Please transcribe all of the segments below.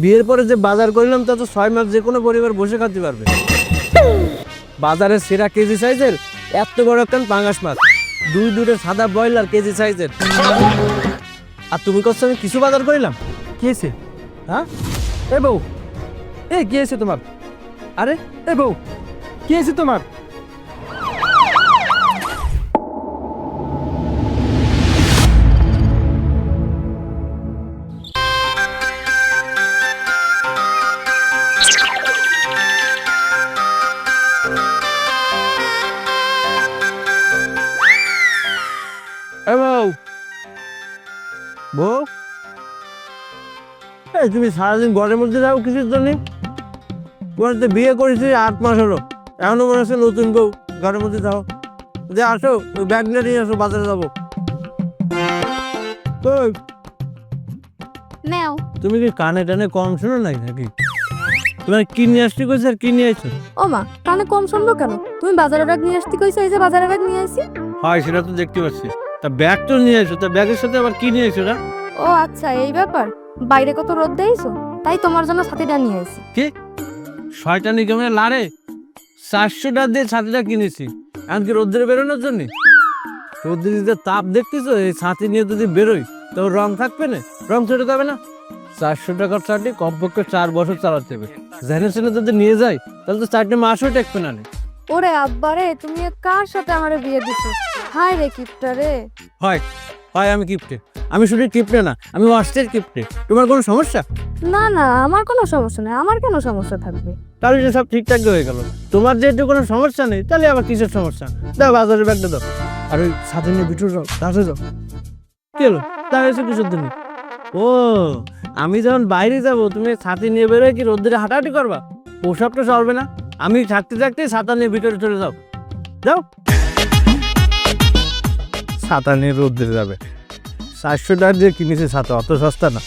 বিয়ের পরে যে বাজার করলাম, তা তো ছয় মাস যে কোনো পরিবার বসে খাতে পারবে। বাজারের সেরা কেজি সাইজের এত বড় একখান পাঙ্গাস মাছ। দুই দুটো সাদা ব্রয়লার কেজি সাইজের। আর তুমি করছ আমি কিছু বাজার করিলাম? হয়েছে? হ্যাঁ? এ বউ, এ কি হয়েছে তোমার? আরে, এ বউ, কি হয়েছে তোমার? এই তুমি সারাদিন ঘরের মধ্যে যাও কিছুর জন্য? তোমার তো বিয়ে করেছি আট মাস হলো। এখনও মনে হচ্ছে নতুন বউ ঘরের মধ্যে যাও যে আসো ওই ব্যাগ নিয়ে আসো বাজারে যাব। কই, নেও। তুমি কি কানে টানে কম শোনো নাই নাকি? তোমার কি নিয়ে আসতে কইছে আর কি নিয়ে আইছো? ও মা কানে কম শুনলো কেন? তুমি বাজারে ব্যাগ নিয়ে আসতে কইছো এই যে বাজারে ব্যাগ নিয়ে আসি হয় সেটা তো দেখতে পাচ্ছি। তা ব্যাগ তো নিয়ে আইছো তা ব্যাগের সাথে আবার কি নিয়ে আইছো না ও আচ্ছা এই ব্যাপার। বাইরে কত রোদ দেইছো তাই তোমার জন্য ছাতিটা নিয়ে আসি শয়তানি কেমন লারে? চারশো টাকা দিয়ে ছাতিটা কিনেছি। এমনকি রোদ্রে বেরোনোর জন্য। রোদ্রে যে তাপ দেখতেছো এই ছাতি নিয়ে যদি বেরোই তো রং থাকবে না? রং চটে যাবে না? চারশো টাকার চাটি কমপক্ষে চার বছর চালাতে হবে। জেনে শুনে যদি নিয়ে যাই তাহলে তো চারটে মাসও টেকবে না। ওরে আব্বারে তুমি কার সাথে আমার বিয়ে দিছো? হাই রে কিপটা রে। হয়। হয় আমি কিপটে। আমি শুধু কিপটে না আমি অস্টের কিপটে। তোমার কোনো সমস্যা? না না আমার কোনো সমস্যা নেই। আমার কেন সমস্যা থাকবে? তাহলে যে সব ঠিকঠাক হয়ে গেল। তোমার যেহেতু কোনো সমস্যা নেই তাহলে আবার কিসের সমস্যা? দাও বাজারের ব্যাগটা দাও। আর ওই সাথে নিয়ে বিটু যাও তাতে যাও। কি হলো? তা হয়েছে কিসের জন্য? ও আমি যখন বাইরে যাব তুমি ছাতি নিয়ে বেরোয় কি রোদ্রে হাঁটাহাঁটি করবা? পোশাকটা চলবে না। আমি থাকতে থাকতে ছাতা নিয়ে ভিতরে চলে যাও। যাও। ছাতা নিয়ে রোদ্রে যাবে। চারশো টাকা যে কিনেছে ছাতা অত সস্তা না।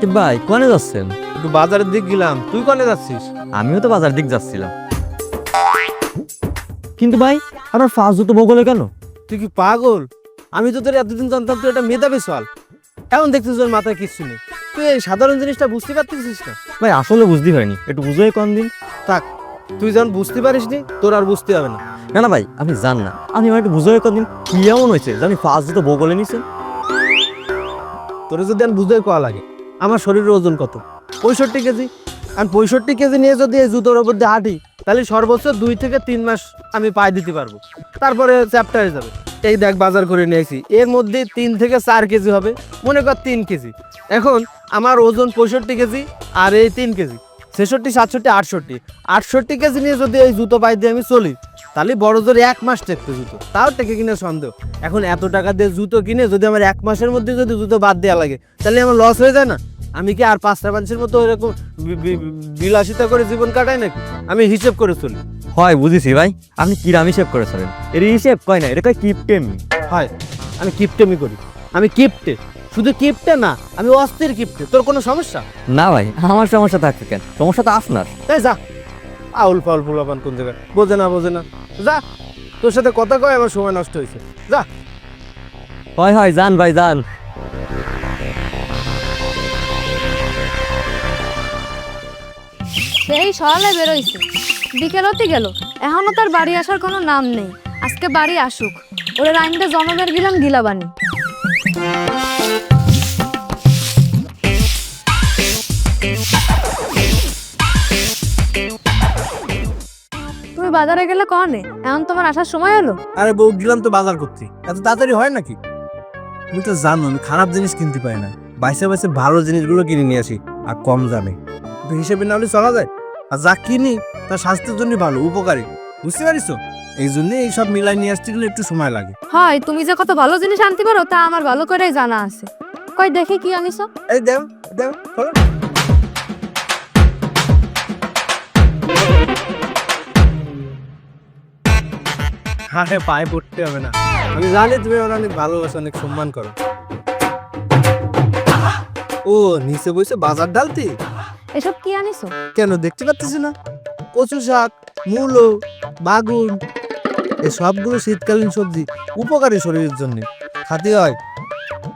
রাকিব ভাই কোনে যাচ্ছেন? একটু বাজারের দিক গেলাম। তুই কনে যাচ্ছিস? আমিও তো বাজার দিক যাচ্ছিলাম। কিন্তু ভাই আপনার ফাঁস জুতো ভূগোলে কেন? তুই কি পাগল? আমি তো তোর এতদিন জানতাম তুই একটা মেধাবী সল এখন দেখছিস তোর মাথায় কিচ্ছু নেই। তুই এই সাধারণ জিনিসটা বুঝতে পারতেছিস না? ভাই আসলে বুঝতে পারিনি। একটু বুঝোই কোন দিন। থাক তুই যখন বুঝতে পারিস নি তোর আর বুঝতে হবে না। না না ভাই আপনি জান না। আপনি আমার একটু বুঝোই কোন দিন কি এমন হয়েছে জানি আমি ফাঁস জুতো ভূগোলে নিছেন? তোর যদি আমি বুঝতে কয়া লাগে আমার শরীরের ওজন কত? পঁয়ষট্টি কেজি। আর পঁয়ষট্টি কেজি নিয়ে যদি এই জুতোর ওপর দিয়ে হাঁটি, তাহলে সর্বোচ্চ দুই থেকে তিন মাস আমি পায়ে দিতে পারব। তারপরে চ্যাপ্টার যাবে। এই দেখ, বাজার করে নিয়েছি। এর মধ্যে তিন থেকে চার কেজি হবে। মনে কর তিন কেজি। এখন আমার ওজন পঁয়ষট্টি কেজি আর এই তিন কেজি। ছেষট্টি, সাতষট্টি, আটষট্টি। আটষট্টি কেজি নিয়ে যদি এই জুতো পায়ে দিয়ে আমি চলি, তাহলে বড় জোরে এক মাস টেকতে জুতো। তাও টেকে কিনে সন্দেহ। এখন এত টাকা দিয়ে জুতো কিনে যদি আমার এক মাসের মধ্যে যদি জুতো বাদ দেওয়া লাগে, তাহলে আমার লস হয়ে যায় না? আমি কি আর পাঁচটা মানুষের মতো এরকম বিলাসিতা করে জীবন কাটাই নাকি? আমি হিসেব করে চলি। হয় বুঝেছি ভাই। আপনি কিরাম হিসেব করে চলেন? এর হিসেব কয় না এটা কয় কিপটেম। হয় আমি কিপটেমি করি। আমি কিপটে শুধু কিপটে না আমি অস্থির কিপটে। তোর কোনো সমস্যা? না ভাই আমার সমস্যা থাকবে কেন? সমস্যা তো আপনার। তাই যা। আউল ফাউল ফুলাপান কোন জায়গায়? বোঝে না বোঝে না। যা তোর সাথে কথা কয় আমার সময় নষ্ট হয়েছে। যা। হয় হয় যান ভাই যান। সেই সকালে বেরোইছে। বিকেল হতে গেল, এখনও তার বাড়ি আসার কোনো নাম নেই। আজকে বাড়ি আসুক। ওরে রাইনটা জনমের গিলাম গিলাবানি তুমি বাজারে গেলে কনে? এখন তোমার আসার সময় হলো? আরে বউ, গেলাম তো বাজার করতে। এত তাড়াতাড়ি হয় নাকি? তুমি তো জানো, আমি খারাপ জিনিস কিনতে পারি না। বাইসে বাইসে ভালো জিনিসগুলো কিনে নিয়ে আসি, আর কম দামে। হিসেবে না হলে চলা যায়? আর যা কিনি তা স্বাস্থ্যের জন্য ভালো উপকারী। বুঝতে পারিস এই জন্য এই সব মিলাই নিয়ে আসতে গেলে একটু সময় লাগে। হয় তুমি যে কত ভালো জিনিস আনতে পারো তা আমার ভালো করেই জানা আছে। কই দেখি কি আনিছো? এই দেও দেও খোলো। আরে পায়ে পড়তে হবে না। আমি জানি তুমি আমার অনেক ভালোবাসো অনেক সম্মান করো। ও নিচে বসে বাজার ডালতি? এসব কি আনিছো? কেন দেখতে পাচ্ছিস না? কচু শাক মূলো বাগুন এই সবগুলো শীতকালীন সবজি উপকারী শরীরের জন্য। খাতে হয়।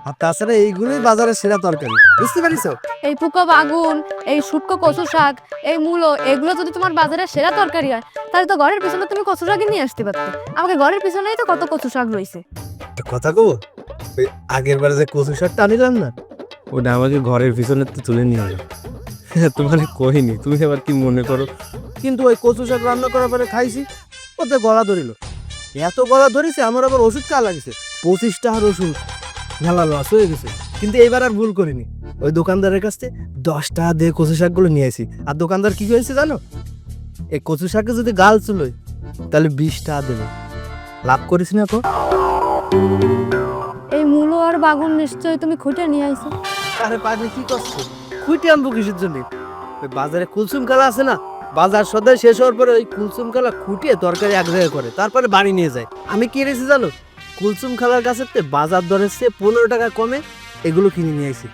আর তাছাড়া এইগুলোই বাজারের সেরা তরকারি। বুঝতে পারিস এই পুকো বাগুন এই শুটকো কচু শাক এই মূলো এগুলো যদি তোমার বাজারে সেরা তরকারি হয় তাহলে তো ঘরের পিছনে তুমি কচু শাকই নিয়ে আসতে পারতে। আমাকে ঘরের পিছনেই তো কত কচু শাক রয়েছে। কথা কব? আগের বারে যে কচু শাকটা আনিলাম না ওটা আমাকে ঘরের পিছনে তো তুলে নিয়ে এলো। তোমার কহিনি তুমি এবার কি মনে করো? কিন্তু ওই কচু শাক রান্না করার পরে খাইছি ওতে গলা ধরিল। এত গলা ধরেছে আমার আবার ওষুধ কা লাগছে? পঁচিশ টাকার ওষুধ মেলা লস হয়ে গেছে। কিন্তু এইবার আর ভুল করিনি। ওই দোকানদারের কাছ থেকে দশ টাকা দিয়ে কচু শাকগুলো নিয়ে আসি আর দোকানদার কি হয়েছে জানো? এই কচু শাকে যদি গাল চুলোয় তাহলে বিশ টাকা দেবে। লাভ করিস না তো? এই মূলো আর বাগুন নিশ্চয়ই তুমি খুঁটে নিয়ে আইছো। আরে পাগলি কি করছ? খুঁটি আনব কিসের জন্য ওই বাজারে কুলসুম কালা আছে না, বাজার সদায় শেষ হওয়ার পরে ওই কুলসুম খালা খুঁটিয়ে তরকারি এক জায়গায় করে, তারপরে বাড়ি নিয়ে যায়। আমি কি এনেছি জানো? কুলসুম খালার কাছে বাজার দরের চেয়ে পনেরো টাকা কমে, এগুলো কিনে নিয়ে আসি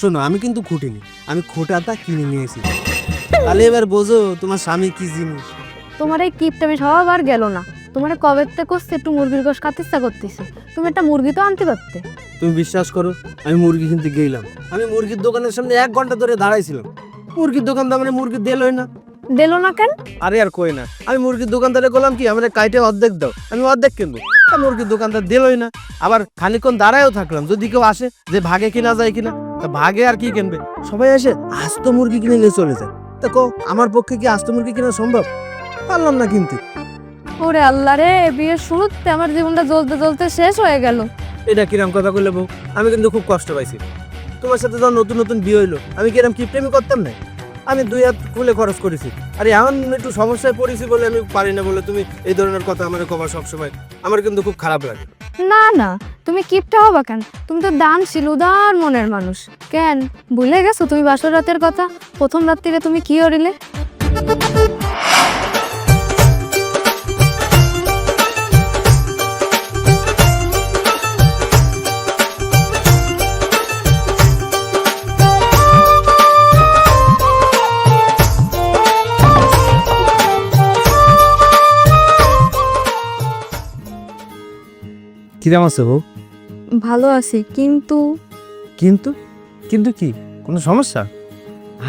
শোনো, আমি কিন্তু খুঁটিনি আমি খোটাটা কিনে নিয়ে এসেছি তাহলে এবার বোঝো, তোমার স্বামী কি জিনিস? তোমার এই কিপটা আমি সব আর গেল না। তোমার কবে থেকে করছে? একটু মুরগির গোশ খাতে ইচ্ছা করতেছে। তুমি একটা মুরগি তো আনতে পারতে। তুমি বিশ্বাস করো আমি মুরগি কিনতে গেলাম। আমি মুরগির দোকানের সামনে এক ঘণ্টা ধরে দাঁড়াইছিলাম। মুরগির দোকানদার মানে মুরগি দিলই না। দিল না কেন? আরে আর কই না আমি মুরগির দোকানদারে বললাম কি আমাদের কাইটে অর্ধেক দাও। আমি অর্ধেক কিনবো। তা মুরগির দোকানদার দিলই না। আবার খানিকক্ষণ দাঁড়ায়ও থাকলাম যদি কেউ আসে যে ভাগে কিনা যায় কিনা তা ভাগে আর কি কিনবে? সবাই এসে আস্ত মুরগি কিনে নিয়ে চলে যায়। তা কো আমার পক্ষে কি আস্ত মুরগি কিনা সম্ভব? পারলাম না কিনতে। ওরে আল্লাহ রে বিয়ের শুরুতে আমার জীবনটা জ্বলতে জ্বলতে শেষ হয়ে গেল। এটা কিরাম কথা বললে বউ? আমি কিন্তু খুব কষ্ট পাইছি। তোমার সাথে যখন নতুন নতুন বিয়ে হইল আমি কিরাম কি প্রেমী করতাম না? আমি দুই হাত খুলে খরচ করেছি। আর এমন একটু সমস্যায় পড়েছি বলে আমি পারি না বলে তুমি এই ধরনের কথা আমার কবা সবসময়। আমার কিন্তু খুব খারাপ লাগে। না না তুমি কিপটা হবা কেন? তুমি তো দানশীল উদার মনের মানুষ। কেন? ভুলে গেছো তুমি বাসর রাতের কথা? প্রথম রাত্রিরে তুমি কি করিলে কিরাম আছে বউ? ভালো আছি কিন্তু কিন্তু? কিন্তু কি? কোনো সমস্যা?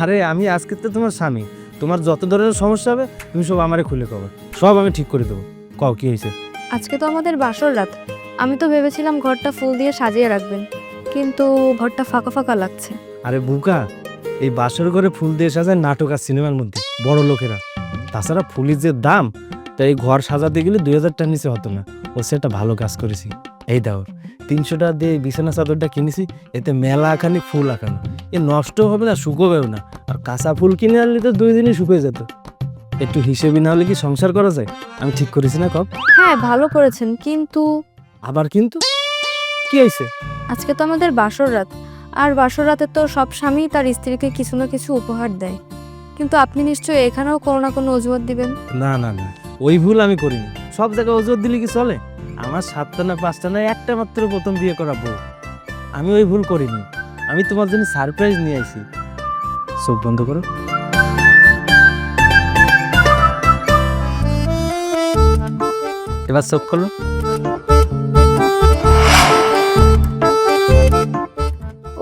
আরে আমি আজকে তো তোমার স্বামী। তোমার যত ধরনের সমস্যা হবে তুমি সব আমারে খুলে কবে। সব আমি ঠিক করে দেবো। কও কি হয়েছে? আজকে তো আমাদের বাসর রাত। আমি তো ভেবেছিলাম ঘরটা ফুল দিয়ে সাজিয়ে রাখবেন কিন্তু ঘরটা ফাঁকা ফাঁকা লাগছে। আরে বুকা! এই বাসর ঘরে ফুল দিয়ে সাজায় নাটক আর সিনেমার মধ্যে বড় লোকেরা। তাছাড়া ফুলের যে দাম তাই ঘর সাজাতে গেলে দুই হাজার টাকা নিচে হতো না। ও সে একটা ভালো কাজ করেছি। এই দাও তিনশো টাকা দিয়ে বিছানা চাদরটা কিনেছি এতে মেলা খানি ফুল আঁকানো। এ নষ্ট হবে না শুকোবেও না। আর কাঁচা ফুল কিনে আনলে তো দুই দিনই শুকিয়ে যেত। একটু হিসেবে না হলে কি সংসার করা যায়? আমি ঠিক করেছি না কব হ্যাঁ ভালো করেছেন কিন্তু আবার কিন্তু? কি হয়েছে আজকে তো আমাদের বাসর রাত। আর বাসর রাতে তো সব স্বামী তার স্ত্রীকে কিছু না কিছু উপহার দেয়। কিন্তু আপনি নিশ্চয়ই এখানেও কোনো না কোনো অজুহাত দিবেন? না না না। ওই ভুল আমি করিনি। সব জায়গায় ওজোর দিলে কি চলে? আমার সাতটা না পাঁচটা না একটা মাত্র প্রথম বিয়ে করা বউ আমি ওই ভুল করিনি। আমি তোমার জন্য সারপ্রাইজ নিয়ে আইছি। চোখ বন্ধ করো। এবার চোখ খোলো।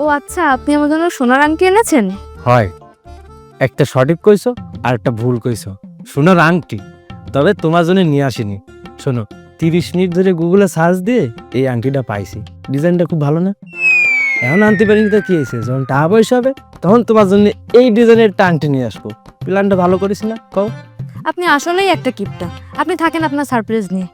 ও আচ্ছা আপনি আমার জন্য সোনার আংটি এনেছেন? হয়। একটা সঠিক কইছো আর একটা ভুল কইছো। সোনার আংটি। তবে তোমার জন্য নিয়ে আসিনি। শোনো তিরিশ মিনিট ধরে গুগলে সার্চ দিয়ে এই আংটিটা পাইছি। ডিজাইনটা খুব ভালো না? এখন আনতে পারিনি তো কি হয়েছে? যখন টাকা পয়সা হবে তখন তোমার জন্য এই ডিজাইনের আংটি নিয়ে আসব। প্ল্যানটা ভালো করিস না? কও। আপনি আসলেই একটা কিপটা। আপনি থাকেন আপনার সারপ্রাইজ নিয়ে।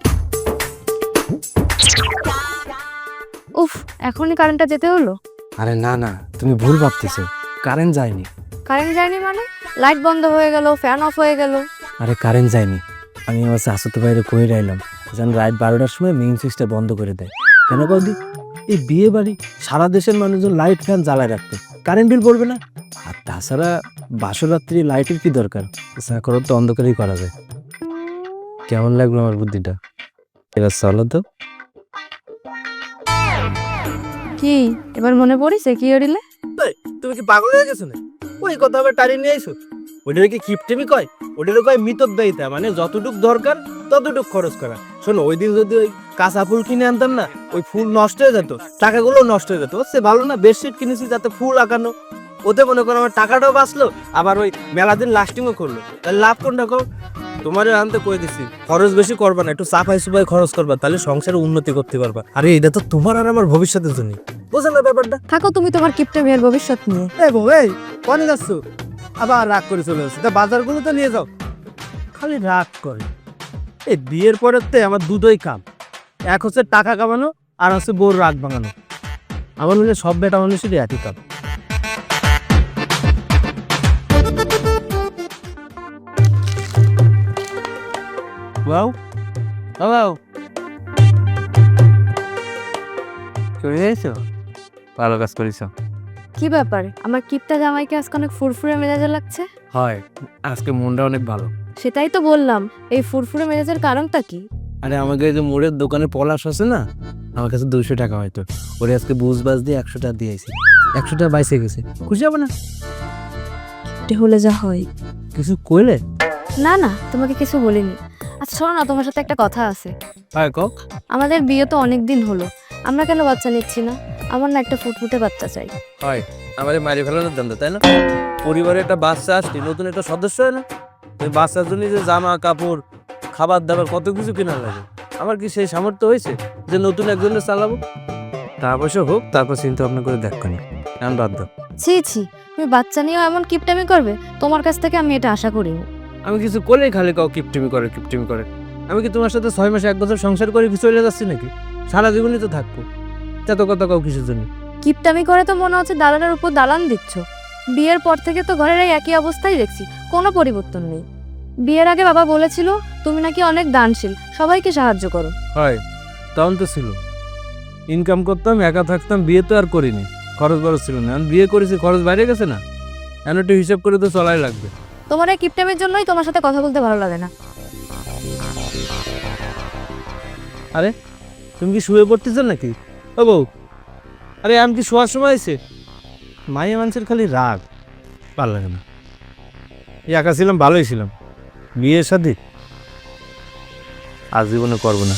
উফ এখনই কারেন্টটা যেতে হলো? আরে না না তুমি ভুল ভাবতেছো। কারেন্ট যায়নি। কারেন্ট যায়নি মানে? লাইট বন্ধ হয়ে গেল ফ্যান অফ হয়ে গেল। আরে কারেন্ট যায়নি। আমি আমার শাশুতো বাইরে কই রাইলাম যেন রাত বারোটার সময় মেইন সুইচটা বন্ধ করে দেয়। কেন বৌদি এই বিয়ে বাড়ি সারা দেশের মানুষজন লাইট ফ্যান জ্বালায় রাখতো। কারেন্ট বিল পড়বে না? আর তাছাড়া বাসরাত্রি লাইটের কি দরকার? যা করার তো অন্ধকারেই করা যায়। কেমন লাগল আমার বুদ্ধিটা? এবার চলো তো। কি? এবার মনে পড়িছে কি হরিলে তুমি কি পাগল হয়ে গেছো না ওই কথা আবার টাড়ি নিয়ে আইসো ওইটারে কি কিপটেমি কয়? ওইটারে কয় মিতব্যয়িতা মানে যতটুক দরকার ততটুক খরচ করা। শোনো ওই দিন যদি ওই কাঁচা ফুল কিনে আনতাম না ওই ফুল নষ্ট হয়ে যেত টাকাগুলো নষ্ট হয়ে যেত। সে ভালো না বেডশিট কিনেছি যাতে ফুল আঁকানো। ওতে মনে করো আমার টাকাটাও বাঁচলো আবার ওই মেলা দিন লাস্টিংও করল। তাহলে লাভ কোনটা কর তোমার আনতে কয়ে দিছি খরচ বেশি করবা না একটু সাফাই সুফাই খরচ করবা তাহলে সংসারে উন্নতি করতে পারবা। আরে এটা তো তোমার আর আমার ভবিষ্যতের জন্য বোঝা না ব্যাপারটা? থাকো তুমি তোমার কিপটে মেয়ের ভবিষ্যৎ নিয়ে। এই বউ এই কনে যাচ্ছ? আবার রাগ করে চলে যাচ্ছে তা বাজারগুলো তো নিয়ে যাও। খালি রাগ করে। এই বিয়ের পরের তে আমার দুটোই কাম। এক হচ্ছে টাকা কামানো আর হচ্ছে বউর রাগ ভাঙানো। আমার মনে হয় সব বেটা মানুষেরই একই কাম। বাউ বাউ চলে যাইছো? ভালো কাজ করিস কি ব্যাপার? আমার কিপটা জামাইকে আজকে অনেক ফুরফুরে মেজাজে লাগছে? হয় আজকে মনটা অনেক ভালো। সেটাই তো বললাম। এই ফুরফুরে মেজাজের কারণটা কি? আরে আমাকে যে মোড়ের দোকানে পলাশ আছে না আমার কাছে দুশো টাকা হয়তো। ওরে আজকে বুঝ বাজ দিয়ে একশো টাকা দিয়েছি একশো টাকা বাইসে গেছে। খুশি হবে না? হলে যা হয়। কিছু কইলে? না না তোমাকে কিছু বলিনি। আচ্ছা শোনো না তোমার সাথে একটা কথা আছে। হয় কক আমাদের বিয়ে তো অনেক দিন হলো। আমরা কেন বাচ্চা নিচ্ছি না? আমার না একটা ফুটফুটে বাচ্চা চাই। হয়। আমাদের মারি ফেলানোর দাম তাই না? পরিবারে একটা বাচ্চা আসলে নতুন একটা সদস্য হয় না? বাচ্চার জন্য যে জামা কাপড় খাবার দাবার কত কিছু কেনা লাগে। আমার কি সেই সামর্থ্য হয়েছে যে নতুন একজনের চালাবো? তা অবশ্য হোক তারপর চিন্তা ভাবনা করে দেখনি এখন বাদ দাও। ছি ছি তুমি বাচ্চা নিয়েও এমন কিপটামি করবে? তোমার কাছ থেকে আমি এটা আশা করিনি। আমি কিছু করলেই খালি কাউ কিপটিমি করে কিপটিমি করে। আমি কি তোমার সাথে ছয় মাসে এক বছর সংসার করে কি চলে যাচ্ছি নাকি? সারা জীবনই তো থাকব। এত কথা কাউ কিছুর জন্য? কিপটামি করে তো মনে হচ্ছে দালানের উপর দালান দিচ্ছ বিয়ের পর থেকে তো ঘরের এই একই অবস্থায় দেখছি। কোনো পরিবর্তন নেই। বিয়ের আগে বাবা বলেছিল তুমি নাকি অনেক দানশীল সবাইকে সাহায্য করো। হয় তখন তো ছিল। ইনকাম করতাম একা থাকতাম বিয়ে তো আর করিনি। খরচ বরচ ছিল না। এখন বিয়ে করেছি খরচ বাইরে গেছে না? এখন একটু হিসাব করে তো চলাই লাগবে। তোমার এই কিপটামির জন্যই তোমার সাথে কথা বলতে ভালো লাগে না। আরে তুমি কি শুয়ে পড়তেছ নাকি? ও বউ আরে আমি কি শোয়ার সময় আছে মায়ের মানুষের খালি রাগ। ভালো লাগে না। একা ছিলাম ভালোই ছিলাম। বিয়ের সাথে আজীবনে করব না।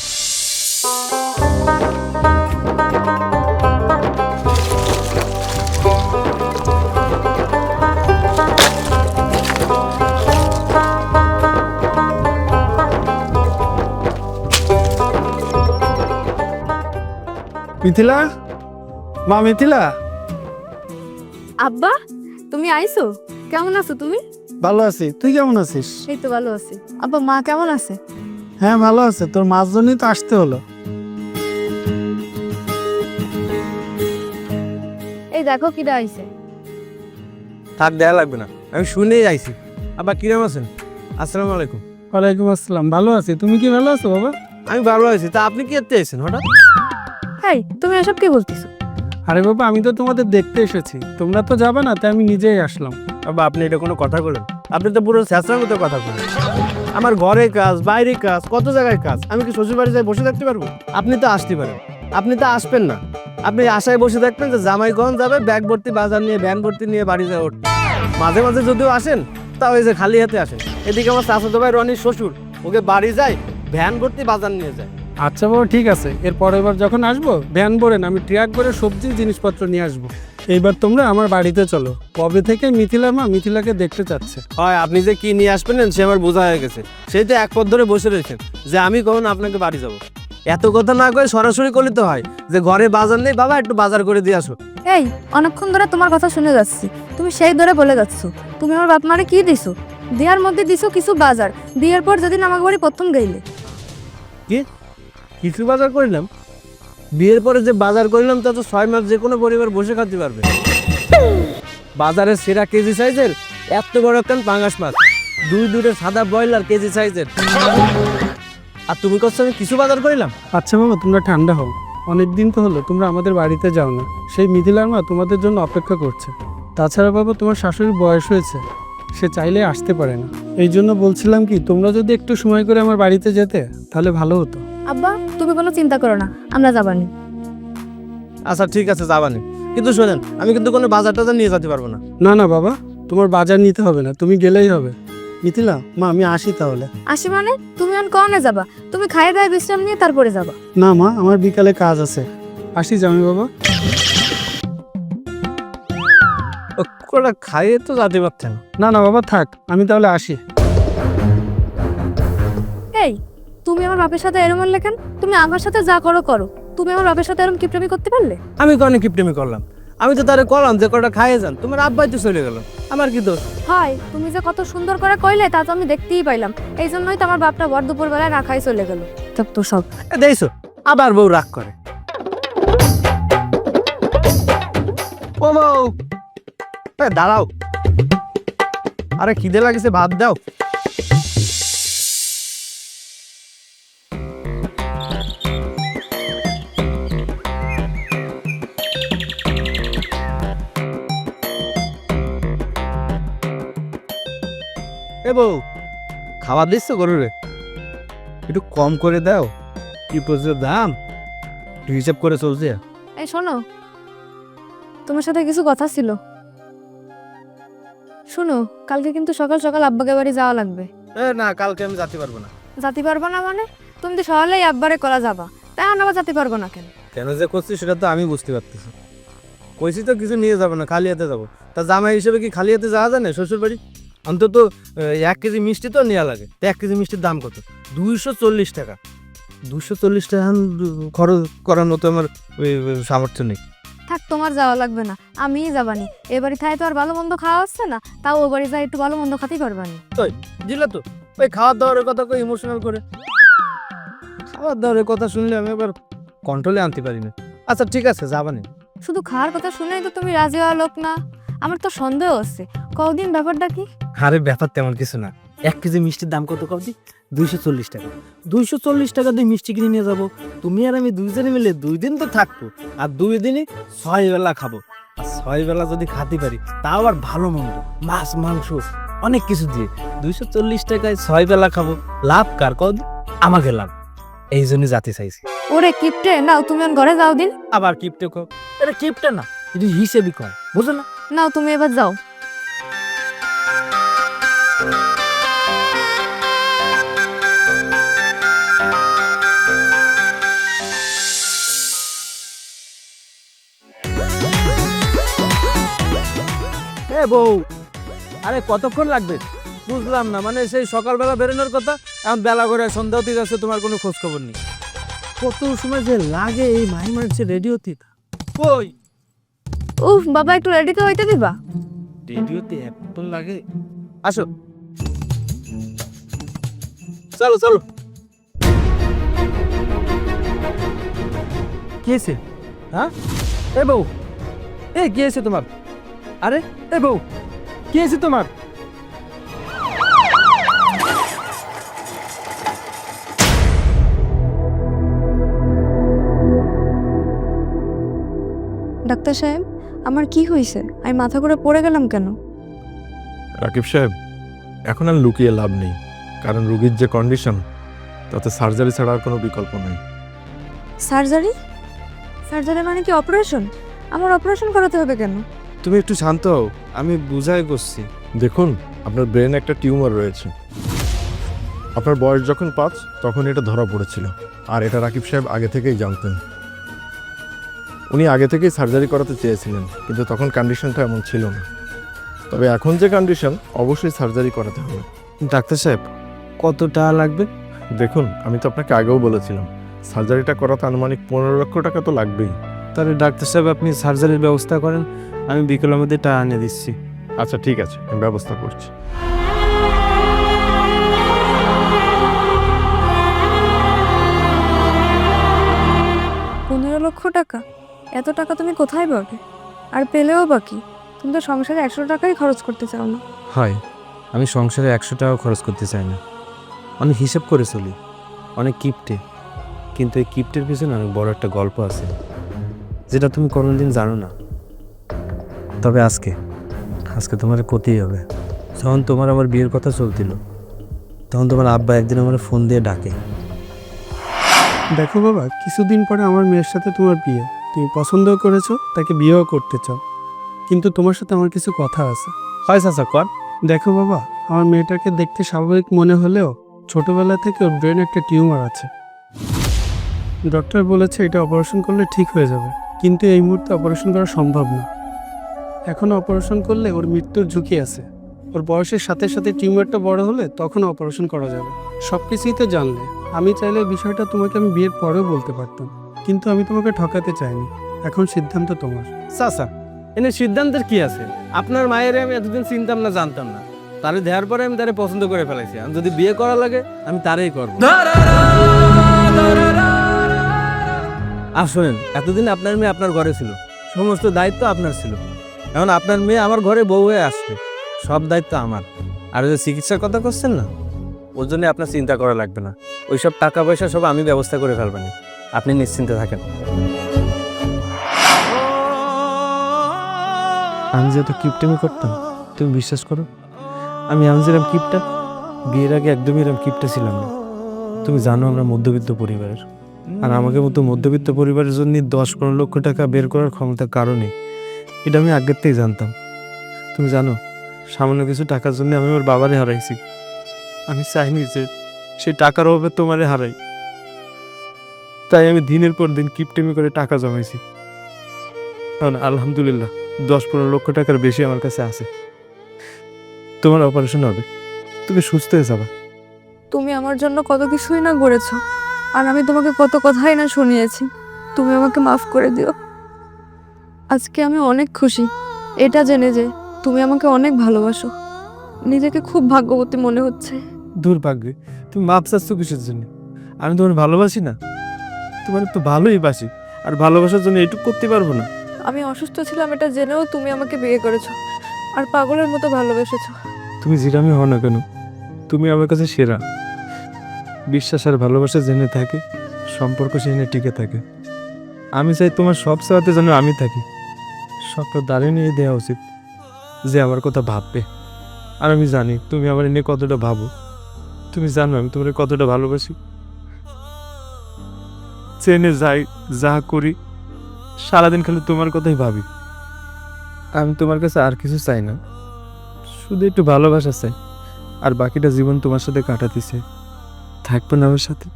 মিথিলা? মা মিথিলা? আব্বা তুমি আইছো? কেমন আছো তুমি? ভালো আছি। তুই কেমন আছিস? এই তো ভালো আছি। আব্বা মা কেমন আছে? হ্যাঁ ভালো আছে। তোর মাছ জন্যই তো আসতে হলো। এই দেখো কিরা আইছে থাক দেয়া লাগবে না। আমি শুনেই আইছি আবার কিরম আছেন? আসসালামু আলাইকুম। ওয়ালাইকুম আসসালাম। ভালো আছি। তুমি কি ভালো আছো বাবা? আমি ভালো আছি। তা আপনি কি করতে আইছেন হঠাৎ? হেই তুমি এসব কি বলতেছো? আরে বাবা আমি তো তোমাদের দেখতে এসেছি। তোমরা তো যাবে না তাই আমি নিজেই আসলাম। বাবা আপনি এটা কোনো কথা বলেন। আপনি তো পুরো স্যাঁচড়ার মতো কথা বলেন। আমার ঘরে কাজ, বাইরে কাজ, কত জায়গায় কাজ, আমি কি শ্বশুর বাড়ি যাই বসে থাকতে পারব? আপনি তো আসতে পারেন। আপনি তো আসবেন না। আপনি আশায় বসে থাকবেন যে জামাইগঞ্জ যাবে, ব্যাগ ভর্তি, বাজার নিয়ে, ভ্যান ভর্তি নিয়ে বাড়ি উঠতে মাঝে মাঝে যদিও আসেন তা ওই যে খালি হাতে আসেন। এদিকে আমার চাচাতো ভাই রনির শ্বশুর, ওকে বাড়ি যায়, ভ্যান ভর্তি, বাজার নিয়ে যায়। আচ্ছা বাবা, ঠিক আছে। এর পরের বার যখন আসব, ভ্যান ভরেন আমি ট্রাক করে সবজি, জিনিসপত্র নিয়ে আসব। এইবার তোমরা আমার বাড়িতে চলো। কবে থেকে মিথিলা মা মিথিলাকে দেখতে চাচ্ছে? হয় আপনি যে কি নিয়ে আসবেন সে আমার বোঝা হয়ে গেছে। সেই তো এক পথ ধরে বসে রয়েছেন যে আমি কখন আপনাকে বাড়ি যাব। এত কথা না করে সরাসরি করলে তো হয় যে ঘরে বাজার নেই বাবা একটু বাজার করে দিয়ে আসো। এই অনেকক্ষণ ধরে তোমার কথা শুনে যাচ্ছি। তুমি সেই ধরে বলে যাচ্ছ তুমি আমার বাপ মারে কি দিছো? দেওয়ার মধ্যে দিছো কিছু বাজার বিয়ের পর যেদিন আমাকে বাড়ি প্রথম গেইলে। কিছু বাজার করলাম? বিয়ের পরে যে বাজার করলাম, তা তো ছয় মাস যে কোনো পরিবার বসে খাতে পারবে। বাজারের সেরা কেজি সাইজের এত বড় একটা পাঙ্গাস মাছ। দুই দুটো সাদা ব্রয়লার কেজি সাইজের। আর তুমি করছ আমি কিছু বাজার করিলাম? আচ্ছা বাবা তোমরা ঠান্ডা হও। অনেক দিন তো হলো, তোমরা আমাদের বাড়িতে যাও না। সেই মিথিলার মা তোমাদের জন্য অপেক্ষা করছে। তাছাড়া বাবা, তোমার শাশুড়ির বয়স হয়েছে। সে চাইলে আসতে পারে না। এই জন্য বলছিলাম কি, তোমরা যদি একটু সময় করে আমার বাড়িতে যেতে, তাহলে ভালো হতো। আব্বা তুমি কোনো চিন্তা করো না আমরা যাবানি। আচ্ছা ঠিক আছে যাবানি। কিন্তু শোনেন আমি কিন্তু কোনো বাজার টাজার নিয়ে যেতে পারব না। না না বাবা তোমার বাজার নিতে হবে না তুমি গেলেই হবে। মিথিলা মা আমি আসি তাহলে। আসি মানে? তুমি এখন কনে যাবা? তুমি খাইয়ে দায় বিশ্রাম নিয়ে তারপরে যাবা। না মা আমার বিকালে কাজ আছে। আসি জামি বাবা। ওরা খাইয়ে তো যেতে পারতেন। না না বাবা থাক আমি তাহলে আসি। এই তুমি আমার বাপের সাথে এরম হলে কেন? তুমি আমার সাথে যা করো করো। তুমি আমার বাপের সাথে এরম কিপটামি করতে পারলে? আমি কনে কিপটেমি করলাম? আমি তো তারে করলাম যে কটা খাইয়ে যান। তোমার আব্বাই তো চলে গেল। আমার কি দোষ? হয় তুমি যে কত সুন্দর করে কইলে তা তো আমি দেখতেই পাইলাম। এই জন্যই তো আমার বাপটা বড় দুপুর বেলায় না খাই চলে গেল। তব তো সব। দেখছ আবার বউ রাগ করে। ও বউ! এ, দাঁড়াও। আরে খিদে লাগিছে ভাত দাও। এ বউ খাবার দিচ্ছ গরুরে? একটু কম করে দাও কি প্রচুর দাম? একটু হিসাব করে চলছে। এই শোনো তোমার সাথে কিছু কথা ছিল। শোনো কালকে কিন্তু সকাল সকাল আব্বাকে বাড়ি যাওয়া লাগবে। এ না কালকে আমি যেতে পারব না। যাতে পারব না মানে? তুমি তো সকালেই আব্বারে কলা যাবা তাই আবার যেতে পারব না কেন? কেন যে করছি সেটা তো আমি বুঝতে পারতেছি। কইছি তো কিছু নিয়ে যাব না খালি হাতে যাব। তা জামাই হিসেবে কি খালি হাতে যাওয়া যায় না শ্বশুর বাড়ি অন্তত এক কেজি মিষ্টি তো নেওয়া লাগে। তো এক কেজি মিষ্টির দাম কত? দুইশো চল্লিশ টাকা। দুশো চল্লিশ টাকা খরচ করার মতো আমার ওই ওই সামর্থ্য নেই। থাক তোমার যাওয়া লাগবে না। আমিই যাবানি। এ বাড়ি থাই তো আর ভালো মন্দ খাওয়া হচ্ছে না। তাও ও বাড়ি যাই একটু ভালো মন্দ খাতেই পারবানি। দিলে তো। ওই খাওয়ার দাওয়ারের কথা কই ইমোশনাল করে? খাওয়ার দাওয়ারের কথা শুনলে আমি এবার কন্ট্রোলে আনতে পারি না। আচ্ছা ঠিক আছে যাবানি। শুধু খাওয়ার কথা শুনেই তো তুমি রাজি হওয়া লোক না। আমার তো সন্দেহ হচ্ছে কদিন ব্যাপারটা কি? আরে ব্যাপার তেমন কিছু না। এক কেজি মিষ্টির দাম কত কবদি দুইশো চল্লিশ টাকা। দুইশো চল্লিশ টাকা দিয়ে মিষ্টি কিনে নিয়ে যাব। তুমি আর আমি দুইজনে মিলে দুই দিন তো থাকব আর দুই দিনই ছয় বেলা খাব। আর ছয় বেলা যদি খাতে পারি তাও আর ভালো মন্দ। মাছ মাংস অনেক কিছু দিয়ে দুইশো চল্লিশ টাকায় ছয় বেলা খাব। লাভ কার কদ আমাকে লাভ। এই জন্য জাতি চাইছি। ওরে কিপটে নাও তুমি ঘরে যাও দিন। আবার কিপটে কো এটা কিপটে না এটা হিসেবই কয়। বুঝো না। নাও তুমি এবার যাও। এ বউ আরে কতক্ষণ লাগবে? বুঝলাম না মানে সেই সকালবেলা বেরোনোর কথা এখন বেলা করে সন্ধ্যা হতে আছে তোমার কোনো খোঁজ খবর নেই। কত সময় যে লাগে এই মাই মারছে রেডিওতে কই? উফ বাবা একটু রেডি তো হইতে দিবা? রেডিওতে এত লাগে। আসো। চলো চলো। কি হয়েছে? হ্যাঁ? এ বউ এ কি হয়েছে তোমার? আরে এ বউ কি হয়েছে তোমার? ডাক্তার সাহেব? আমার কি হয়েছে? আমি মাথা করে পড়ে গেলাম কেন? রাকিব সাহেব এখন আর লুকিয়ে লাভ নেই। কারণ রুগীর যে কন্ডিশন তাতে সার্জারি ছাড়া আর কোনো বিকল্প নেই। সার্জারি সার্জারি মানে কি অপারেশন আমার অপারেশন করাতে হবে কেন? তুমি একটু শান্ত হও আমি বুঝাই করছি। দেখুন আপনার ব্রেন একটা টিউমার রয়েছে। আপনার বয়স যখন পাঁচ তখন এটা ধরা পড়েছিল। আর এটা রাকিব সাহেব আগে থেকেই জানতেন। উনি আগে থেকেই সার্জারি করাতে চেয়েছিলেন কিন্তু তখন কন্ডিশনটা এমন ছিল না। তবে এখন যে কন্ডিশন অবশ্যই সার্জারি করাতে হবে। ডাক্তার সাহেব কত টাকা লাগবে? দেখুন আমি তো আপনাকে আগেও বলেছিলাম সার্জারিটা করাতে আনুমানিক পনেরো লক্ষ টাকা তো লাগবেই। তাহলে ডাক্তার সাহেব আপনি সার্জারির ব্যবস্থা করেন আমি বিকেলের মধ্যে টাকা এনে দিচ্ছি। আচ্ছা ঠিক আছে আমি ব্যবস্থা করছি। পনেরো লক্ষ টাকা? এত টাকা তুমি কোথায় পাবে? আর পেলেও বাকি তুমি তো সংসারে একশো টাকাই খরচ করতে চাও না। হয় আমি সংসারে একশো টাকা খরচ করতে চাই না। অনেক হিসেব করে চলি অনেক কিপটে। কিন্তু এই কিপটের পিছনে অনেক বড় একটা গল্প আছে যেটা তুমি কোনোদিন জানো না। তবে আজকে আজকে তোমার ক্ষতিই হবে। যখন তোমার আমার বিয়ের কথা চলছিল তখন তোমার আব্বা একদিন আমার ফোন দিয়ে ডাকে। দেখো বাবা কিছুদিন পরে আমার মেয়ের সাথে তোমার বিয়ে। তুমি পছন্দ করেছ তাকে বিয়েও করতে চাও। কিন্তু তোমার সাথে আমার কিছু কথা আছে। হয় চাচা কর দেখো বাবা আমার মেয়েটাকে দেখতে স্বাভাবিক মনে হলেও ছোটবেলা থেকে ওর ব্রেন একটা টিউমার আছে। ডক্টর বলেছে এটা অপারেশন করলে ঠিক হয়ে যাবে কিন্তু এই মুহূর্তে অপারেশন করা সম্ভব না। এখন অপারেশন করলে ওর মৃত্যুর ঝুঁকি আছে। ওর বয়সের সাথে সাথে টিউমারটা বড় হলে তখন অপারেশন করা যাবে। সব কিছুই তো জানলে। আমি চাইলে বিষয়টা তোমাকে আমি বিয়ের পরেও বলতে পারতাম। কিন্তু আমি তোমাকে ঠকাতে চাইনি। এখন সিদ্ধান্ত তোমার। চাচা, এনে সিদ্ধান্তের কি আছে? আপনার মায়ের আমি এতদিন চিনতাম না, জানতাম না। তারে দেওয়ার পরে আমি তারে পছন্দ করে ফেলাইছি। আমি যদি বিয়ে করা লাগে, আমি তারই করব। আর শোনেন, এতদিন আপনার মেয়ে আপনার ঘরে ছিল। সমস্ত দায়িত্ব আপনার ছিল। এখন আপনার মেয়ে আমার ঘরে বউ হয়ে আসবে। সব দায়িত্ব আমার। আর ওই যে চিকিৎসার কথা করছেন না, ওর জন্য আপনার চিন্তা করা লাগবে না। ওইসব টাকা পয়সা সব আমি ব্যবস্থা করে ফেলবেন আপনি নিশ্চিন্তে থাকেন। আমি যত কিপটেমি করতাম। তুমি বিশ্বাস করো? আমি আমি যেরকম কিপটা, বিয়ের আগে একদমই এরকম কিপটা ছিলাম না। তুমি জানো আমরা মধ্যবিত্ত পরিবারের। আর আমাকে মতো মধ্যবিত্ত পরিবারের জন্য দশ পনেরো লক্ষ টাকা বের করার ক্ষমতার কারণে, এটা আমি আগের থেকেই জানতাম। তুমি জানো, সামান্য কিছু টাকার জন্য আমি ওর বাবারে হারাইছি। আমি চাইনি যে সেই টাকার অভাবে তোমারে হারাই। তাই আমি দিনের পর দিন কিপটেমি করে টাকা জমাইছি। কারণ আলহামদুলিল্লাহ দশ পনেরো লক্ষ টাকার বেশি আমার কাছে আছে। তোমার অপারেশন হবে। তুমি সুস্থ হয়ে যাবা। তুমি আমার জন্য কত কিছুই না করেছ আর আমি তোমাকে কত কথাই না শুনিয়েছি। তুমি আমাকে মাফ করে দিও। আজকে আমি অনেক খুশি। এটা জেনে যে তুমি আমাকে অনেক ভালোবাসো। নিজেকে খুব ভাগ্যবতী মনে হচ্ছে। দুর্ভাগ্যে তুমি মাপ চাচ্ছ কিসের জন্য? আমি তোমার ভালোবাসি না? তোমার তো ভালোই বাসি আর ভালোবাসার জন্য এটুকু করতে পারব না। আমি অসুস্থ ছিলাম এটা জেনেও তুমি আমাকে বিয়ে করেছ আর পাগলের মতো ভালোবেসেছো। তুমি যেরামি হও না কেন? তুমি আমার কাছে সেরা। বিশ্বাস আর ভালোবাসা জেনে থাকে সম্পর্ক সেখানে টিকে থাকে। আমি চাই তোমার সব সেবাতে যেন আমি থাকি। সবটা দাঁড়িয়ে নিয়ে দেওয়া উচিত যে আমার কথা ভাববে। আর আমি জানি তুমি আমার এনে কতটা ভাবো। তুমি জানো আমি তোমার কতটা ভালোবাসি। চেনে যাই যা করি সারাদিন খালি তোমার কথাই ভাবি। আমি তোমার কাছে আর কিছু চাই না শুধু একটু ভালোবাসা চাই আর বাকিটা জীবন তোমার সাথে কাটাতেছে। থাকব না আমার সাথে?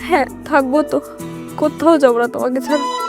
হ্যাঁ থাকব তো কোথাও যাব না তোমাকে ছাড়া।